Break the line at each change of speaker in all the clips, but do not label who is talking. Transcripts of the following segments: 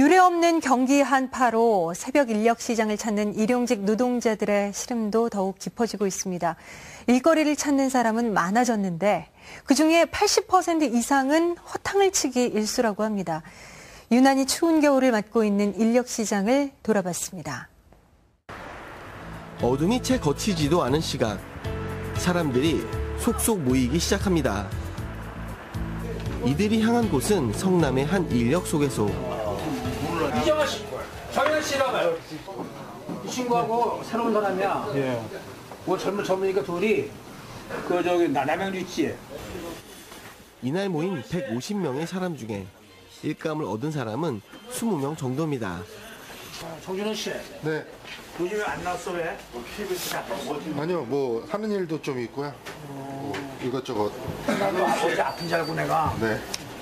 유례 없는 경기 한파로 새벽 인력 시장을 찾는 일용직 노동자들의 시름도 더욱 깊어지고 있습니다. 일거리를 찾는 사람은 많아졌는데 그중에 80% 이상은 허탕을 치기 일수라고 합니다. 유난히 추운 겨울을 맞고 있는 인력 시장을 돌아봤습니다.
어둠이 채 거치지도 않은 시각 사람들이 속속 모이기 시작합니다. 이들이 향한 곳은 성남의 한 인력 소개소.
이정아 씨, 정현 씨라고요. 이 친구하고 새로운 사람이야. 예. 뭐 젊은 젊으니까 둘이 그 저기 나- 남양주 있지.
이날 모인 150명의 사람 중에 일감을 얻은 사람은 20명 정도입니다.
정준호 씨,
네.
요즘 왜안 나왔어 왜?
아니요, 뭐 하는 일도 좀 있고요. 뭐 이것저것.
나도 아버지 아픈 줄 알고 내가
네.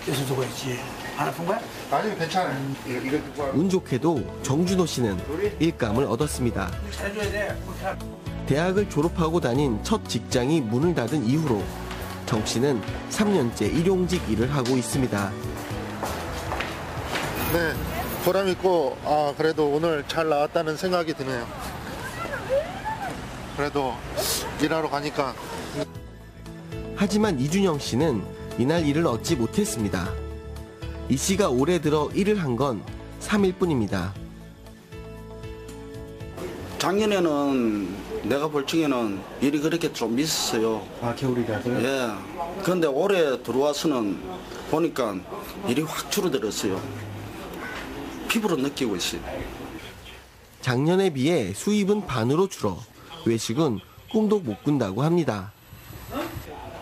그래서 저거 했지. 안 아픈 거야?
아니요, 괜찮아요. 하고.
운 좋게도 정준호 씨는 일감을 얻었습니다.
돼.
대학을 졸업하고 다닌 첫 직장이 문을 닫은 이후로 정 씨는 3년째 일용직 일을 하고 있습니다.
네. 보람 있고, 아, 그래도 오늘 잘 나왔다는 생각이 드네요. 그래도 일하러 가니까
하지만 이준영 씨는 이날 일을 얻지 못했습니다. 이 씨가 올해 들어 일을 한 건 3일 뿐입니다.
작년에는 내가 볼 적에는 일이 그렇게 좀 있었어요.
아 겨울이라서요?
예. 그런데 올해 들어와서는 보니까 일이 확 줄어들었어요. 피부로 느끼고 있어요.
작년에 비해 수입은 반으로 줄어 외식은 꿈도 못 꾼다고 합니다.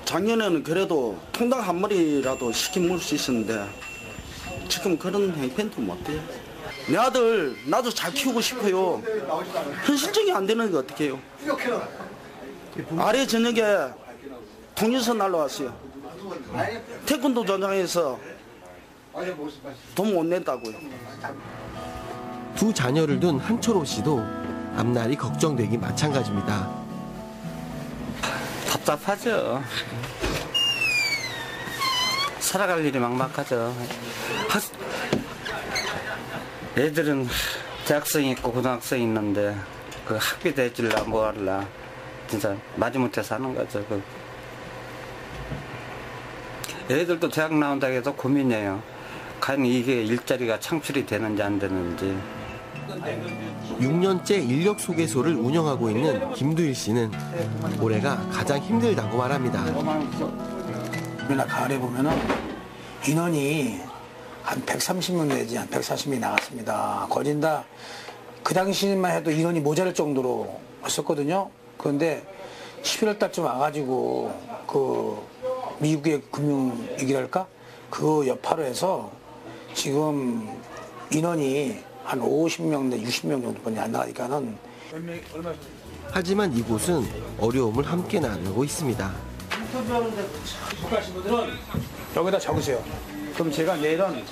작년에는 그래도 통닭 한 마리라도 시켜 먹을 수 있었는데 지금 그런 행편도 못 해요. 내 아들 나도 잘 키우고 싶어요. 현실적이 안 되는 게 어떻게 해요? 아래 저녁에 통일서 날라왔어요. 태권도 전장에서 돈 못 낸다고요.
두 자녀를 둔 한철호 씨도 앞날이 걱정되기 마찬가지입니다.
답답하죠. 살아갈 일이 막막하죠. 학- 애들은 대학생 있고 고등학생 있는데 그 학비 대줄라 뭐 할라 진짜 마지못해 사는 거죠. 그. 애들도 대학 나온다고 해서 고민이에요. 과연 이게 일자리가 창출이 되는지 안 되는지.
6년째 인력 소개소를 운영하고 있는 김두일 씨는 올해가 가장 힘들다고 말합니다.
우리나라 가을에 보면은 인원이 한 130명 내지 한 140명이 나갔습니다. 거진다 그 당시만 해도 인원이 모자랄 정도로 했었거든요. 그런데 11월 달쯤 와가지고 그 미국의 금융 위기랄까 그 여파로 해서 지금 인원이 한 50명 내 60명 정도뿐이 안 나가니까는
하지만 이곳은 어려움을 함께 나누고 있습니다.
못 가신 분들은 여기다 적으세요. 그럼 제가 내일은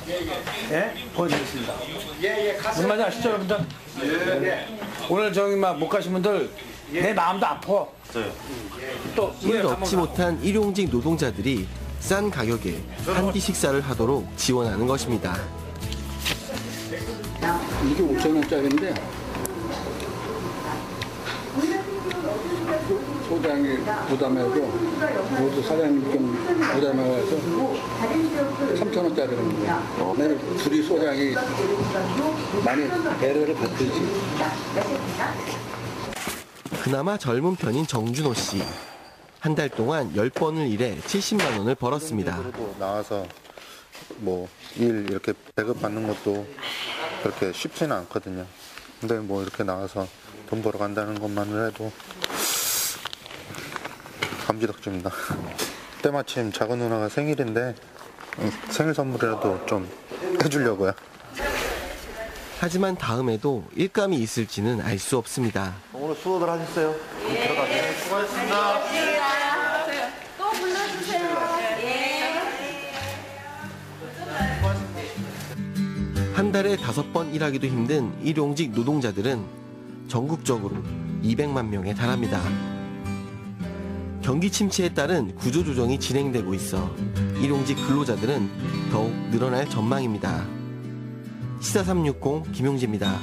예? 보여드리겠습니다. 무슨 말인지 아시죠, 여러분들? 오늘 저기 막 못 가신 분들 내 마음도 아파. 또
일을
이걸
얻지 못한 일용직 노동자들이 싼 가격에 한 끼 식사를 하도록 지원하는 것입니다.
이게 5천 원짜리인데 소장이 부담해서 모두 사장님 좀 부담해서 3천 원짜리입니다. 내는 둘이 소장이 많이 배려를 받듯이
그나마 젊은 편인 정준호 씨. 한 달 동안 10번을 일해 70만 원을 벌었습니다.
나와서 뭐 일 이렇게 배급 받는 것도 그렇게 쉽지는 않거든요. 근데 뭐 이렇게 나와서 돈 벌어 간다는 것만을 해도 감지덕지입니다. 때마침 작은 누나가 생일인데 생일 선물이라도 좀 해주려고요.
하지만 다음에도 일감이 있을지는 알 수 없습니다.
오늘 수고들 하셨어요.
한 달에 다섯 번 일하기도 힘든 일용직 노동자들은 전국적으로 200만 명에 달합니다. 경기 침체에 따른 구조조정이 진행되고 있어 일용직 근로자들은 더욱 늘어날 전망입니다. 시사 360 김용지입니다.